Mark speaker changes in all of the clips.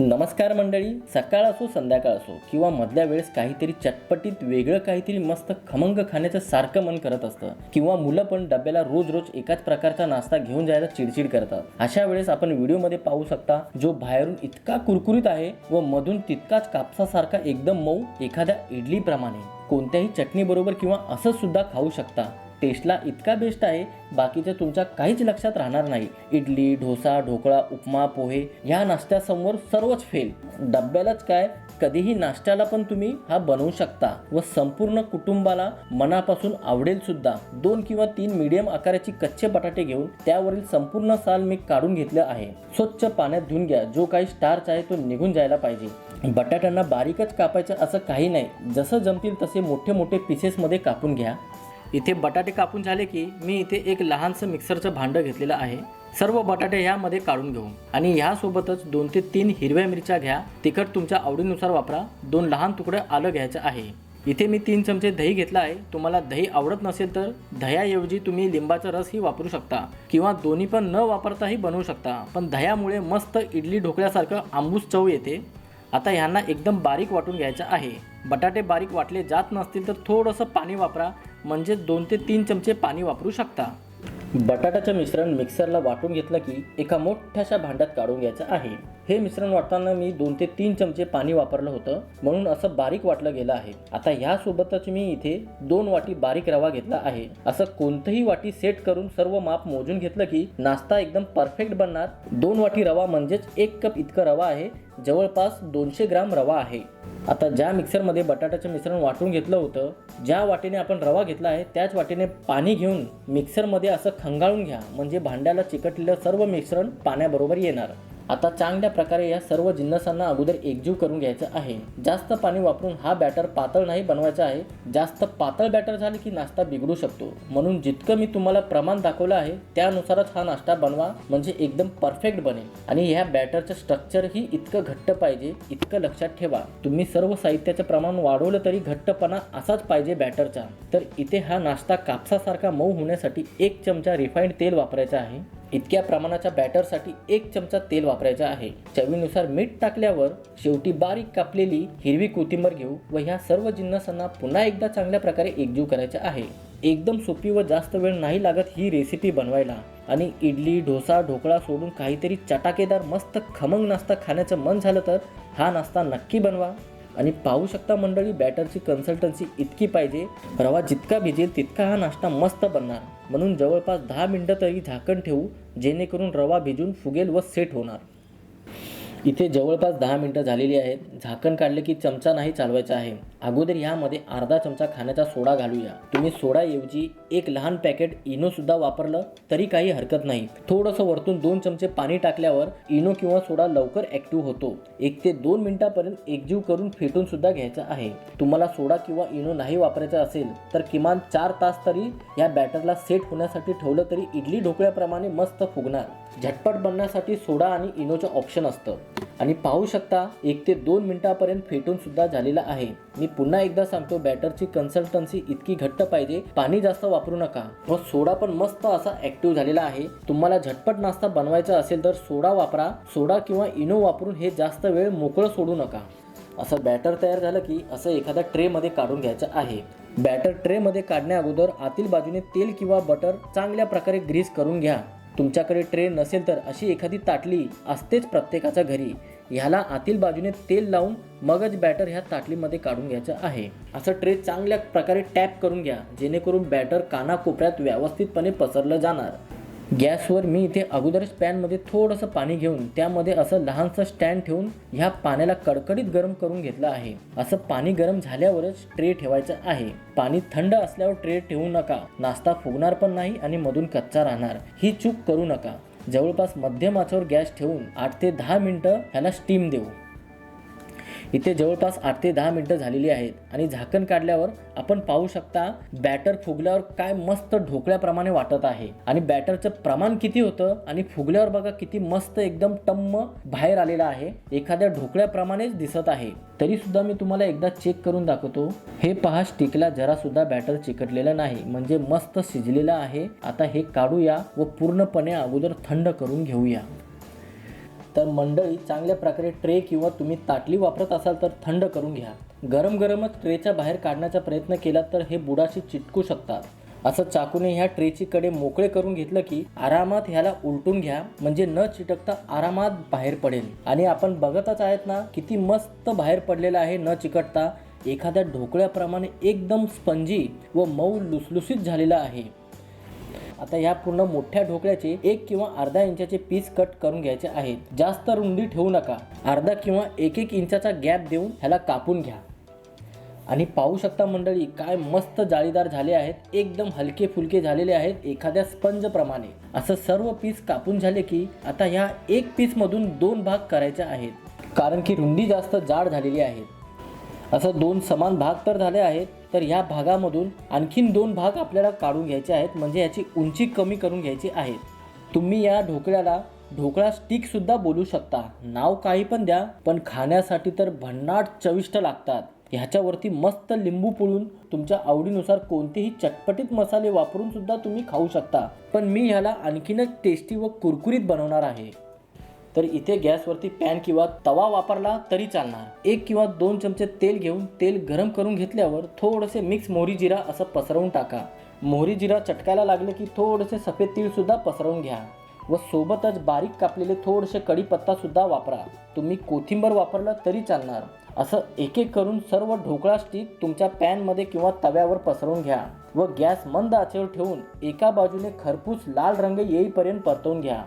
Speaker 1: नमस्कार मंडळी सकाळ असो संध्याकाळ असो किंवा मधल्या वेळेस काहीतरी चटपटीत वेगळं काहीतरी मस्त खमंग खाण्याचं सारखं मन करत असतं. किंवा मुलं पण डब्याला रोज रोज एकाच प्रकारचा नाश्ता घेऊन जायला चिडचिड करतात. अशा वेळेस आपण व्हिडिओमध्ये पाहू शकता जो बाहेरून इतका कुरकुरीत आहे व मधून तितकाच कापसासारखा एकदम मऊ एखाद्या इडलीप्रमाणे. कोणत्याही चटणीबरोबर किंवा असं सुद्धा खाऊ शकता. टेस्टला इतका बेस्ट आहे बाकीचं तुमच्या काहीच लक्षात राहणार नाही. इडली डोसा ढोकळा उपमा पोहे ह्या नाश्त्यासमोर सर्वच फेल डब्यालाच काय? कधीही नाश्त्याला पण तुम्ही हा बनवू शकता व संपूर्ण कुटुंबाला मनापासून आवडेल सुद्धा. दोन किंवा तीन मीडियम आकाराची कच्चे बटाटे घेऊन त्यावरील संपूर्ण साल मी काढून घेतलं आहे. स्वच्छ पाण्यात धुवून घ्या. जो काही स्टार्च आहे तो निघून जायला पाहिजे. बटाट्यांना बारीकच कापायचं असं काही नाही. जसं जमतील तसे मोठे मोठे पीसेसमध्ये कापून घ्या. इथे बटाटे कापून झाले की मी इथे एक लहानसं मिक्सरचं भांडं घेतलेलं आहे. सर्व बटाटे ह्यामध्ये काढून घेऊ. आणि ह्यासोबतच दोन ते तीन हिरव्या मिरच्या घ्या. तिखट तुमच्या आवडीनुसार वापरा. दोन लहान तुकडे आलं घ्यायचं आहे. इथे मी तीन चमचे दही घेतला आहे. तुम्हाला दही आवडत नसेल तर दह्याऐवजी तुम्ही लिंबाचा रसही वापरू शकता. किंवा दोन्ही पण न वापरताही बनवू शकता. पण दह्यामुळे मस्त इडली ढोकळ्यासारखं आंबूस चव येते. आता ह्यांना एकदम बारीक वाटून घ्यायचं आहे. बटाटे बारीक वाटले जात नसतील तर थोडंसं पाणी वापरा. म्हणजे दोन ते तीन चमचे पाणी वापरू शकता. बटाट्याचं मिश्रण मिक्सरला वाटून घेतलं की एका मोठ्याशा भांड्यात काढून घ्यायचं आहे. हे मिश्रण वाटताना मी दोन ते तीन चमचे पाणी वापरलं होतं म्हणून असं बारीक वाटलं गेलं आहे. आता ह्यासोबतच मी इथे दोन वाटी बारीक रवा घेतला आहे. असं कोणतंही वाटी सेट करून सर्व माप मोजून घेतलं की नाश्ता एकदम परफेक्ट बनणार. दोन वाटी रवा म्हणजेच एक कप इतकं रवा आहे. जवळपास दोनशे ग्राम रवा आहे. आता ज्या मिक्सरमध्ये बटाट्याचं मिश्रण वाटून घेतलं होतं ज्या वाटीने आपण रवा घेतला आहे त्याच वाटीने पाणी घेऊन मिक्सरमध्ये असं खंगाळून घ्या. म्हणजे भांड्याला चिकटलेलं सर्व मिश्रण पाण्याबरोबर येणार. आता चांगल्या प्रकारे या सर्व जिन्नसांना अगोदर एकजीव करून घ्यायचं आहे. जास्त पाणी वापरून हा बॅटर पातळ नाही बनवायचा आहे. जास्त पातळ बॅटर झाले की नाश्ता बिघडू शकतो. म्हणून जितकं मी तुम्हाला प्रमाण दाखवलं आहे त्यानुसारच हा नाश्ता बनवा म्हणजे एकदम परफेक्ट बनेल. आणि ह्या बॅटरचं स्ट्रक्चरही इतकं घट्ट पाहिजे इतकं लक्षात ठेवा. तुम्ही सर्व साहित्याचं प्रमाण वाढवलं तरी घट्टपणा असाच पाहिजे बॅटरचा. तर इथे हा नाश्ता कापसासारखा मऊ होण्यासाठी एक चमचा रिफाईंड तेल वापरायचा आहे. इतक्या प्रमाणाच्या बॅटरसाठी एक चमचा तेल वापरायचा आहे. चवीनुसार मीठ टाकल्यावर शेवटी बारीक कापलेली हिरवी कोथिंबर घेऊ व ह्या सर्व जिन्नसांना पुन्हा एकदा चांगल्या प्रकारे एकजीव करायचा आहे. एकदम सोपी व जास्त वेळ नाही लागत ही रेसिपी बनवायला. आणि इडली डोसा ढोकळा सोडून काहीतरी चटाकेदार मस्त खमंग नाश्ता खाण्याचं मन झालं तर हा नाश्ता नक्की बनवा. आणि पाहू शकता मंडळी बॅटरची कन्सल्टन्सी इतकी पाहिजे. रवा जितका भिजेल तितका हा नाश्ता मस्त बनणार. म्हणून जवळपास दहा मिनटं तरी झाकण ठेवू जेणेकरून रवा भिजून फुगेल व सेट होणार. इथे जवळपास दहा मिनटं झालेली आहेत. झाकण काढले की चमचा नाही चालवायचा आहे. अगोदर ह्यामध्ये अर्धा चमचा खाण्याचा सोडा घालूया. तुम्ही सोडाऐवजी एक लहान पॅकेट इनो सुद्धा वापरलं तरी काही हरकत नाही. थोडंसं वरतून दोन चमचे पाणी टाकल्यावर इनो किंवा सोडा लवकर ऍक्टिव्ह होतो. एक ते दोन मिनिटापर्यंत एकजीव करून फेटून सुद्धा घ्यायचा आहे. तुम्हाला सोडा किंवा इनो नाही वापरायचा असेल तर किमान चार तास तरी या बॅटरला सेट होण्यासाठी ठेवलं तरी इडली ढोकळ्याप्रमाणे मस्त फुगणार. झटपट बनण्यासाठी सोडा आणि इनोचं ऑप्शन असतं. आणि पाहू शकता एक ते दोन मिनिटापर्यंत फेटून सुद्धा झालेला आहे. मी पुन्हा एकदा सांगतो बॅटरची कन्सल्टन्सी इतकी घट्ट पाहिजे. पाणी जास्त वापरू नका. व सोडा पण मस्त असा ऍक्टिव्ह झालेला आहे. तुम्हाला झटपट नाश्ता बनवायचा असेल तर सोडा वापरा. सोडा किंवा इनो वापरून हे जास्त वेळ मोकळं सोडू नका. असं बॅटर तयार झालं की असं एखाद्या ट्रेमध्ये काढून घ्यायचं आहे. बॅटर ट्रेमध्ये काढण्या अगोदर आतील बाजूने तेल किंवा बटर चांगल्या प्रकारे ग्रीस करून घ्या. तुमच्याकडे ट्रे नसेल तर अशी एखादी ताटली असतेच प्रत्येकाच्या घरी. ह्याला आतील बाजूने तेल लावून मगच बॅटर ह्या ताटलीमध्ये काढून घ्यायचं आहे. असं ट्रे चांगल्या प्रकारे टॅप करून घ्या जेणेकरून बॅटर कानाकोपऱ्यात व्यवस्थितपणे पसरलं जाणार. गॅसवर मी इथे अगोदरच पॅनमध्ये थोडंसं पाणी घेऊन त्यामध्ये असं लहानसं स्टँड ठेवून ह्या पाण्याला कडकडीत गरम करून घेतलं आहे. असं पाणी गरम झाल्यावरच ट्रे ठेवायचं आहे. पाणी थंड असल्यावर ट्रे ठेवू नका. नाश्ता फुगणार पण नाही आणि मधून कच्चा राहणार. ही चूक करू नका. जवळपास मध्यम आचेवर गॅस ठेवून आठ ते दहा मिनटं ह्याला स्टीम देऊ. इथे जवळपास आठ ते दहा मिनटं झालेली आहेत. आणि झाकण काढल्यावर आपण पाहू शकता बॅटर फुगल्यावर काय मस्त ढोकळ्याप्रमाणे वाटत आहे. आणि बॅटरचं प्रमाण किती होतं आणि फुगल्यावर बघा किती मस्त एकदम टम्म बाहेर आलेला आहे. एखाद्या ढोकळ्याप्रमाणेच दिसत आहे. तरी सुद्धा मी तुम्हाला एकदा चेक करून दाखवतो. हे पहा स्टिकला जरा सुद्धा बॅटर चिकटलेलं नाही. म्हणजे मस्त शिजलेलं आहे. आता हे काढूया व पूर्णपणे अगोदर थंड करून घेऊया. तर मंडळी चांगल्या प्रकारे ट्रे किंवा तुम्ही ताटली वापरत असाल तर थंड करून घ्या. गरम गरमच ट्रेच्या बाहेर काढण्याचा प्रयत्न केला तर हे बुडाशी चिटकू शकतात. असं चाकूने ह्या ट्रेची कडे मोकळे करून घेतलं की आरामात ह्याला उलटून घ्या म्हणजे न चिटकता आरामात बाहेर पडेल. आणि आपण बघतच आहेत ना किती मस्त बाहेर पडलेलं आहे न चिकटता. एखाद्या ढोकळ्याप्रमाणे एकदम स्पंजी व मऊ लुसलुसीत झालेला आहे. आता ह्या पूर्ण मोठ्या ढोकळ्याचे एक किंवा अर्धा इंचाचे पीस कट करून घ्यायचे आहेत. जास्त रुंदी ठेवू नका. अर्धा किंवा एक एक इंचाचा गॅप देऊन ह्याला कापून घ्या. आणि पाहू शकता मंडळी काय मस्त जाळीदार झाले आहेत. एकदम हलके फुलके झालेले आहेत एखाद्या स्पंजप्रमाणे असं सर्व पीस कापून झाले की आता ह्या एक पीसमधून दोन भाग करायचे आहेत. कारण की रुंदी जास्त जाड झालेली आहे. असं दोन समान भाग तर झाले आहेत. तर ह्या भागामधून आणखीन दोन भाग आपल्याला काढून घ्यायचे आहेत म्हणजे याची उंची कमी करून घ्यायची आहे. तुम्ही या ढोकळ्याला ढोकळा स्टिकसुद्धा बोलू शकता. नाव काही पण द्या पण खाण्यासाठी तर भन्नाट चविष्ट लागतात. ह्याच्यावरती मस्त लिंबू पिळून तुमच्या आवडीनुसार कोणतेही चटपटीत मसाले वापरून सुद्धा तुम्ही खाऊ शकता. पण मी ह्याला आणखीनच टेस्टी व कुरकुरीत बनवणार आहे. तर इथे गॅसवरती पॅन किंवा तवा वापरला तरी चालणार. एक किंवा दोन चमचे तेल घेऊन तेल गरम करून घेतल्यावर थोडेसे मिक्स मोहरी जिरा असं पसरवून टाका. मोहरी जिरा चटकायला लागले की थोडेसे सफेद तीळ सुद्धा पसरवून घ्या. व सोबतच बारीक कापलेले थोडेसे कढीपत्ता सुद्धा वापरा. तुम्ही कोथिंबर वापरला तरी चालणार. असं एक एक करून सर्व ढोकळा स्टिक तुमच्या पॅनमध्ये किंवा तव्यावर पसरवून घ्या. व गॅस मंद आचेवर ठेवून एका बाजूने खरपूस लाल रंग येईपर्यंत परतवून घ्या.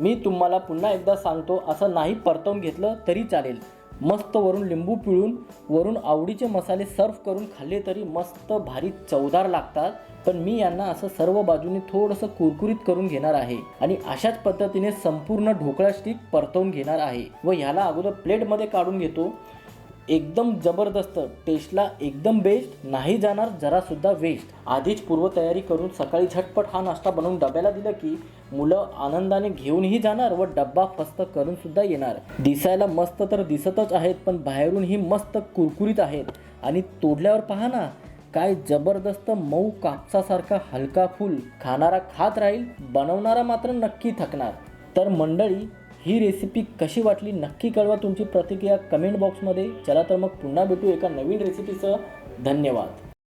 Speaker 1: मी तुम्हाला पुन्हा एकदा सांगतो असं नाही परतवून घेतलं तरी चालेल. मस्त वरून लिंबू पिळून वरून आवडीचे मसाले सर्व करून खाल्ले तरी मस्त भारी चवदार लागतात. पण मी यांना असं सर्व बाजूने थोडंसं कुरकुरीत करून घेणार आहे आणि अशाच पद्धतीने संपूर्ण ढोकळा स्टिक परतवून घेणार आहे. व ह्याला अगोदर प्लेटमध्ये काढून घेतो. एकदम जबरदस्त. टेस्टला एकदम बेस्ट नाही जाणार जरासुद्धा वेस्ट आधीच पूर्वतयारी करून सकाळी झटपट हा नाश्ता बनवून डब्याला दिलं की मुलं आनंदाने घेऊनही जाणार व डब्बा फस्त करून सुद्धा येणार. दिसायला मस्त तर दिसतच आहेत पण बाहेरूनही मस्त कुरकुरीत आहेत. आणि तोडल्यावर पहा ना काय जबरदस्त मऊ कापसासारखा हलका फूल. खाणारा खात राहील बनवणारा मात्र नक्की थकणार. तर मंडळी ही रेसिपी कशी वाटली नक्की कळवा तुमची प्रतिक्रिया कमेंट बॉक्समध्ये चला तर मग पुन्हा भेटू एका नवीन रेसिपीचं धन्यवाद.